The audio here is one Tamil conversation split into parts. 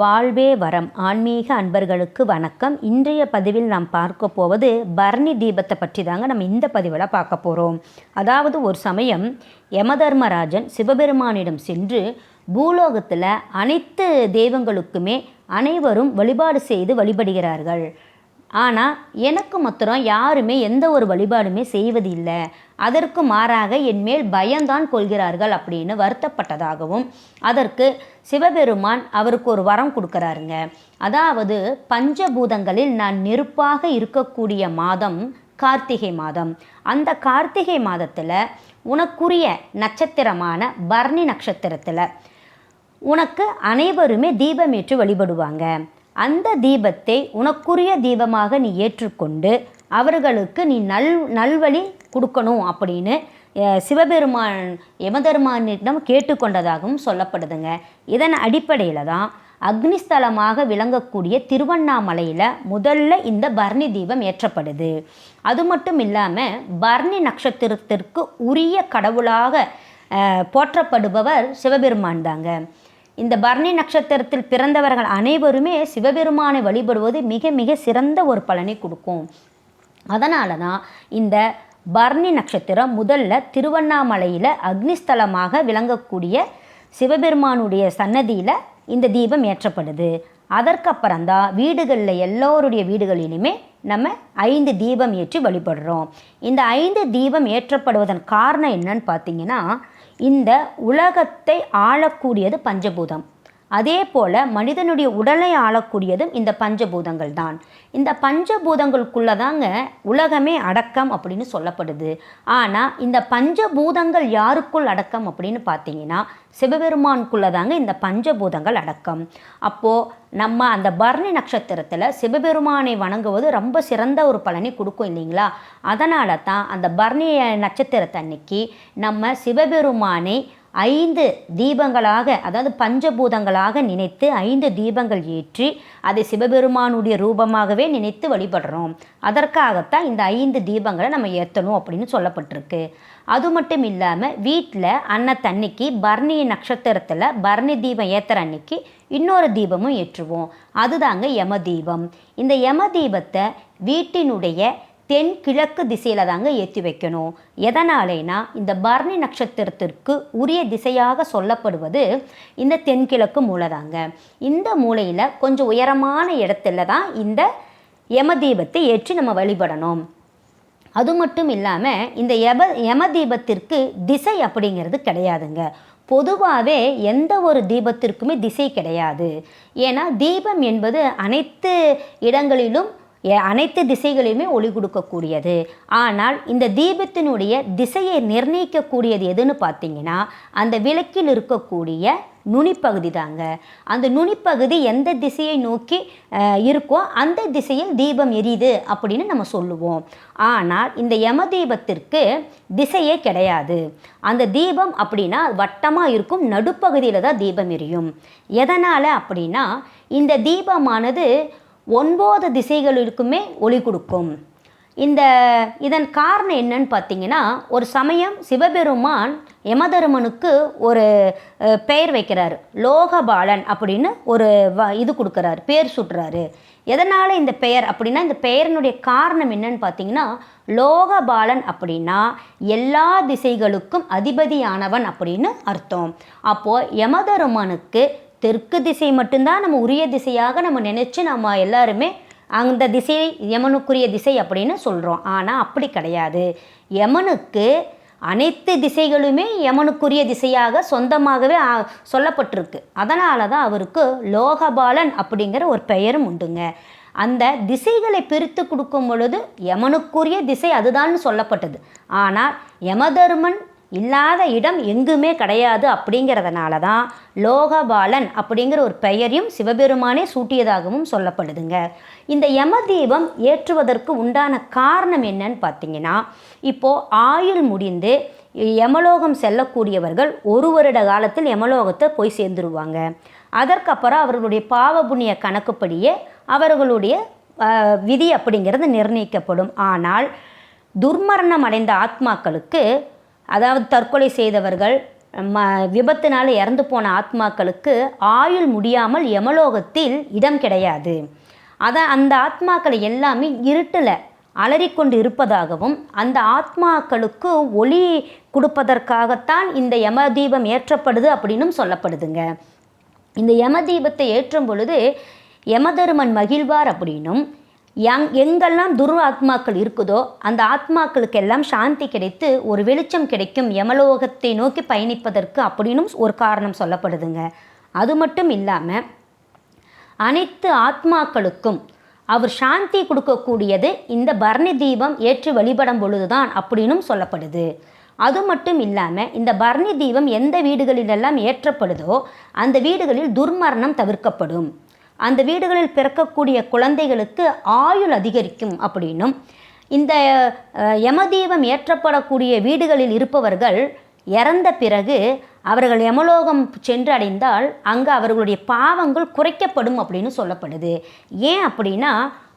வாழ்வே வரம். ஆன்மீக அன்பர்களுக்கு வணக்கம். இன்றைய பதிவில் நாம் பார்க்க போவது பரணி தீபத்தை பற்றி தாங்க நம்ம இந்த பதிவில் பார்க்க போகிறோம் அதாவது ஒரு சமயம் யமதர்மராஜன் சிவபெருமானிடம் சென்று பூலோகத்தில் அனைத்து தெய்வங்களுக்குமே அனைவரும் வழிபாடு செய்து வழிபடுகிறார்கள். ஆனால் எனக்கு மாத்திரம் யாருமே எந்த ஒரு வழிபாடுமே செய்வதில்லை. அதற்கு மாறாக என் மேல் பயம்தான் கொள்கிறார்கள் அப்படின்னு வருத்தப்பட்டதாகவும் அதற்கு சிவபெருமான் அவருக்கு ஒரு வரம் கொடுக்குறாருங்க. அதாவது பஞ்சபூதங்களில் நான் நெருப்பாக இருக்கக்கூடிய மாதம் கார்த்திகை மாதம். அந்த கார்த்திகை மாதத்தில் உனக்குரிய நட்சத்திரமான பரணி நட்சத்திரத்தில் உனக்கு அனைவருமே தீபமேற்று வழிபடுவாங்க. அந்த தீபத்தை உனக்குரிய தீபமாக நீ ஏற்றுக்கொண்டு அவர்களுக்கு நீ நல் நல்வழி கொடுக்கணும் அப்படின்னு சிவபெருமான் யமதர்மானிடம் கேட்டுக்கொண்டதாகவும் சொல்லப்படுதுங்க. இதன் அடிப்படையில் தான் அக்னிஸ்தலமாக விளங்கக்கூடிய திருவண்ணாமலையில் முதல்ல இந்த பர்ணி தீபம் ஏற்றப்படுது. அது மட்டும் இல்லாமல் பர்ணி நட்சத்திரத்திற்கு உரிய கடவுளாக போற்றப்படுபவர் சிவபெருமான் தாங்க. இந்த பரணி நட்சத்திரத்தில் பிறந்தவர்கள் அனைவருமே சிவபெருமானை வழிபடுவது மிக மிக சிறந்த ஒரு பலனை கொடுக்கும். அதனால தான் இந்த பரணி நட்சத்திரம் முதல்ல திருவண்ணாமலையில் அக்னிஸ்தலமாக விளங்கக்கூடிய சிவபெருமானுடைய சன்னதியில் இந்த தீபம் ஏற்றப்படுது. அதற்கப்புறம் தான் வீடுகளில் எல்லோருடைய வீடுகளிலுமே நம்ம ஐந்து தீபம் ஏற்றி வழிபடுறோம். இந்த ஐந்து தீபம் ஏற்றப்படுவதன் காரணம் என்னன்னு பார்த்தீங்கன்னா இந்த உலகத்தை ஆளக்கூடியது பஞ்சபூதம். அதே போல் மனிதனுடைய உடலை ஆளக்கூடியதும் இந்த பஞ்சபூதங்கள் தான் இந்த பஞ்சபூதங்களுக்குள்ள தாங்க உலகமே அடக்கம் அப்படின்னு சொல்லப்படுது. ஆனால் இந்த பஞ்சபூதங்கள் யாருக்குள் அடக்கம் அப்படின்னு பார்த்தீங்கன்னா சிவபெருமானுக்குள்ள தாங்க இந்த பஞ்சபூதங்கள் அடக்கம். அப்போது நம்ம அந்த பரணி நட்சத்திரத்தில் சிவபெருமானை வணங்குவது ரொம்ப சிறந்த ஒரு பலனை கொடுக்கும் இல்லைங்களா? அதனால தான் அந்த பரணி நட்சத்திரத்தன்னைக்கு நம்ம சிவபெருமானை ஐந்து தீபங்களாக அதாவது பஞ்சபூதங்களாக நினைத்து ஐந்து தீபங்கள் ஏற்றி அதை சிவபெருமானுடைய ரூபமாகவே நினைத்து வழிபடுறோம். அதற்காகத்தான் இந்த ஐந்து தீபங்களை நம்ம ஏற்றணும் அப்படின்னு சொல்லப்பட்டிருக்கு. அது மட்டும் இல்லாமல் வீட்டில் அன்னத்தன்னைக்கு பரணி நட்சத்திரத்தில் பரணி தீபம் ஏற்றுற அன்னைக்கு இன்னொரு தீபமும் ஏற்றுவோம். அதுதாங்க யம தீபம். இந்த யம தீபத்தை வீட்டினுடைய தென்கிழக்கு திசையில் தாங்க ஏற்றி வைக்கணும். எதனாலேனா இந்த பரணி நட்சத்திரத்திற்கு உரிய திசையாக சொல்லப்படுவது இந்த தென்கிழக்கு மூலை தாங்க. இந்த மூலையில் கொஞ்சம் உயரமான இடத்துல தான் இந்த யம தீபத்தை ஏற்றி நம்ம வழிபடணும். அது மட்டும் இல்லாமல் இந்த யம யம தீபத்திற்கு திசை அப்படிங்கிறது கிடையாதுங்க. பொதுவாகவே எந்த ஒரு தீபத்திற்குமே திசை கிடையாது. ஏன்னா தீபம் என்பது அனைத்து இடங்களிலும் அனைத்து திசைகளையுமே ஒளி கொடுக்கக்கூடியது. ஆனால் இந்த தீபத்தினுடைய திசையை நிர்ணயிக்கக்கூடியது எதுன்னு பார்த்தீங்கன்னா அந்த விளக்கில் இருக்கக்கூடிய நுனிப்பகுதி தாங்க. அந்த நுனிப்பகுதி எந்த திசையை நோக்கி இருக்கோ அந்த திசையில் தீபம் எரியுது அப்படின்னு நம்ம சொல்லுவோம். ஆனால் இந்த யம தீபத்திற்கு திசையே கிடையாது. அந்த தீபம் அப்படின்னா வட்டமாக இருக்கும் நடுப்பகுதியில் தான் தீபம் எரியும். எதனால் அப்படின்னா இந்த தீபமானது ஒன்பது திசைகளுக்குமே ஒளி கொடுக்கும். இந்த இதன் காரணம் என்னன்னு பார்த்தீங்கன்னா ஒரு சமயம் சிவபெருமான் யமதருமனுக்கு ஒரு பெயர் வைக்கிறாரு. லோகபாலன் அப்படின்னு ஒரு வ இது கொடுக்குறாரு பேர் சுட்டுறாரு. எதனால் இந்த பெயர் அப்படின்னா இந்த பெயரினுடைய காரணம் என்னன்னு பார்த்தீங்கன்னா லோகபாலன் அப்படின்னா எல்லா திசைகளுக்கும் அதிபதியானவன் அப்படின்னு அர்த்தம். அப்போது யமதருமனுக்கு தெற்கு திசை மட்டும்தான் நம்ம உரிய திசையாக நம்ம நினச்சி நம்ம எல்லாருமே அந்த திசை யமனுக்குரிய திசை அப்படின்னு சொல்கிறோம் ஆனால் அப்படி கிடையாது. யமனுக்கு அனைத்து திசைகளுமே யமனுக்குரிய திசையாக சொந்தமாகவே சொல்லப்பட்டிருக்கு. அதனால தான் அவருக்கு லோகபாலன் அப்படிங்கிற ஒரு பெயரும் உண்டுங்க. அந்த திசைகளை பிரித்து கொடுக்கும் பொழுது யமனுக்குரிய திசை அதுதான்னு சொல்லப்பட்டது. ஆனால் யமதர்மன் இல்லாத இடம் எங்குமே கிடையாது அப்படிங்கிறதுனால தான் லோகபாலன் அப்படிங்கிற ஒரு பெயரையும் சிவபெருமானே சூட்டியதாகவும் சொல்லப்படுதுங்க. இந்த யம தீபம் ஏற்றுவதற்கு உண்டான காரணம் என்னன்னு பார்த்தீங்கன்னா இப்போது ஆயுள் முடிந்து யமலோகம் செல்லக்கூடியவர்கள் ஒரு வருட காலத்தில் யமலோகத்தை போய் சேர்ந்துருவாங்க. அதற்கப்புறம் அவர்களுடைய பாவ புண்ணிய கணக்குப்படியே அவர்களுடைய விதி அப்படிங்கிறது நிர்ணயிக்கப்படும். ஆனால் துர்மரணம் அடைந்த ஆத்மாக்களுக்கு அதாவது தற்கொலை செய்தவர்கள் ம விபத்தினால் இறந்து போன ஆத்மாக்களுக்கு ஆயுள் முடியாமல் யமலோகத்தில் இடம் கிடையாது. அதை அந்த ஆத்மாக்களை எல்லாமே இருட்டில் அலறிக்கொண்டு இருப்பதாகவும் அந்த ஆத்மாக்களுக்கு ஒளி கொடுப்பதற்காகத்தான் இந்த யம தீபம் ஏற்றப்படுது அப்படின்னும் சொல்லப்படுதுங்க. இந்த யம தீபத்தை ஏற்றும் பொழுது யமதருமன் மகிழ்வார் அப்படின்னும் யங் எங்கெல்லாம் துர் ஆத்மாக்கள் இருக்குதோ அந்த ஆத்மாக்களுக்கெல்லாம் சாந்தி கிடைத்து ஒரு வெளிச்சம் கிடைக்கும் யமலோகத்தை நோக்கி பயணிப்பதற்கு அப்படின்னும் ஒரு காரணம் சொல்லப்படுதுங்க. அது மட்டும் இல்லாமல் அனைத்து ஆத்மாக்களுக்கும் அவர் சாந்தி கொடுக்கக்கூடியது இந்த பரணி தீபம் ஏற்றி வழிபடும் பொழுதுதான் அப்படின்னும் சொல்லப்படுது. அது மட்டும் இல்லாமல் இந்த பரணி தீபம் எந்த வீடுகளிலெல்லாம் ஏற்றப்படுதோ அந்த வீடுகளில் துர்மரணம் தவிர்க்கப்படும். அந்த வீடுகளில் பிறக்கக்கூடிய குழந்தைகளுக்கு ஆயுள் அதிகரிக்கும் அப்படின்னும். இந்த யமதீபம் ஏற்றப்படக்கூடிய வீடுகளில் இருப்பவர்கள் இறந்த பிறகு அவர்கள் யமலோகம் சென்று அடைந்தால் அங்கு அவர்களுடைய பாவங்கள் குறைக்கப்படும் அப்படின்னு சொல்லப்படுது. ஏன் அப்படின்னா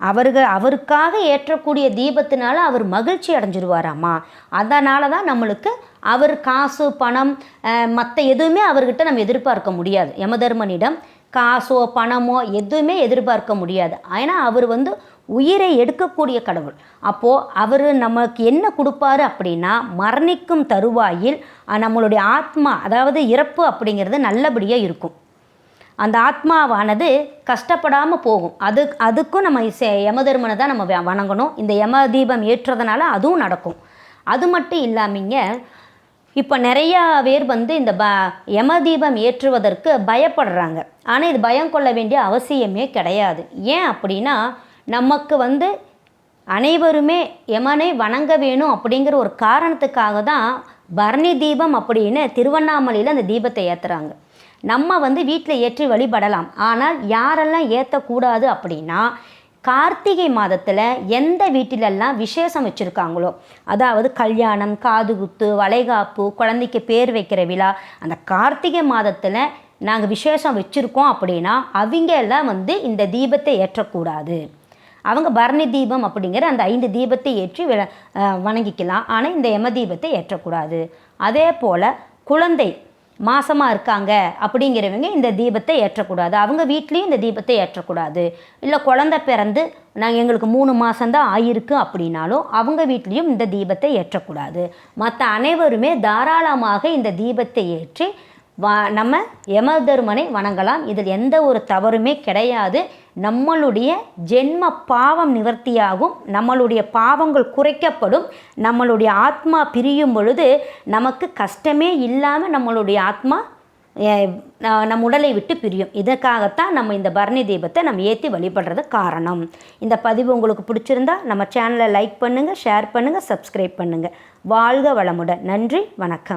அவர்கள் அவருக்காக ஏற்றக்கூடிய தீபத்தினால அவர் மகிழ்ச்சி அடைஞ்சிருவாராமா? அதனால தான் நம்மளுக்கு அவர் காசு பணம் மற்ற எதுவுமே அவர்கிட்ட நம்ம எதிர்பார்க்க முடியாது. யமதர்மனிடம் காசோ பணமோ எதுவுமே எதிர்பார்க்க முடியாது. ஏன்னா அவர் வந்து உயிரை எடுக்கக்கூடிய கடவுள். அப்போது அவர் நமக்கு என்ன கொடுப்பாரு அப்படின்னா மரணிக்கும் தருவாயில் நம்மளுடைய ஆத்மா அதாவது இறப்பு அப்படிங்கிறது நல்லபடியாக இருக்கும். அந்த ஆத்மாவானது கஷ்டப்படாமல் போகும். அது அதுக்கும் நம்ம யமதர்மனை தான் நம்ம வ- வணங்கணும். இந்த யம தீபம் ஏற்றுறதுனால அதுவும் நடக்கும். அது மட்டும் இல்லாமங்க இப்போ நிறையா பேர் வந்து இந்த ப யம தீபம் ஏற்றுவதற்கு பயப்படுறாங்க. ஆனால் இது பயம் கொள்ள வேண்டிய அவசியமே கிடையாது. ஏன் அப்படின்னா நமக்கு வந்து அனைவருமே யமனை வணங்க வேணும் அப்படிங்கிற ஒரு காரணத்துக்காக தான் பரணி தீபம் அப்படின்னு திருவண்ணாமலையில் அந்த தீபத்தை ஏற்றுறாங்க நம்ம வந்து வீட்டில் ஏற்றி வழிபடலாம். ஆனால் யாரெல்லாம் ஏற்றக்கூடாது அப்படின்னா கார்த்திகை மாதத்தில் எந்த வீட்டிலெல்லாம் விசேஷம் வச்சுருக்காங்களோ அதாவது கல்யாணம் காதுகுத்து வளைகாப்பு குழந்தைக்கு பேர் வைக்கிற விழா அந்த கார்த்திகை மாதத்தில் நாங்கள் விசேஷம் வச்சுருக்கோம் அப்படின்னா அவங்க எல்லாம் வந்து இந்த தீபத்தை ஏற்றக்கூடாது. அவங்க பரணி தீபம் அப்படிங்கிற அந்த ஐந்து தீபத்தை ஏற்றி விள- வணங்கிக்கலாம். ஆனால் இந்த யம தீபத்தை ஏற்றக்கூடாது. அதே போல் குழந்தை மாசமாக இருக்காங்க அப்படிங்கிறவங்க இந்த தீபத்தை ஏற்றக்கூடாது. அவங்க வீட்லேயும் இந்த தீபத்தை ஏற்றக்கூடாது. இல்லை குழந்தை பிறந்து நாங்கள் எங்களுக்கு மூணு மாதம்தான் ஆயிருக்கு அப்படின்னாலும் அவங்க வீட்லேயும் இந்த தீபத்தை ஏற்றக்கூடாது. மற்ற அனைவருமே தாராளமாக இந்த தீபத்தை ஏற்றி வா நம்ம யமதருமனை வணங்கலாம். இதில் எந்த ஒரு தவறுமே கிடையாது. நம்மளுடைய ஜென்ம பாவம் நிவர்த்தியாகும் நம்மளுடைய பாவங்கள் குறைக்கப்படும் நம்மளுடைய ஆத்மா பிரியும் பொழுது நமக்கு கஷ்டமே இல்லாமல் நம்மளுடைய ஆத்மா நம் உடலை விட்டு பிரியும். இதற்காகத்தான் நம்ம இந்த பரணி தீபத்தை நம்ம ஏற்றி வழிபடுறது காரணம். இந்த பதிவு உங்களுக்கு பிடிச்சிருந்தா நம்ம சேனலை லைக் பண்ணுங்கள் ஷேர் பண்ணுங்கள் சப்ஸ்கிரைப் பண்ணுங்கள் வாழ்க வளமுடன். நன்றி வணக்கம்.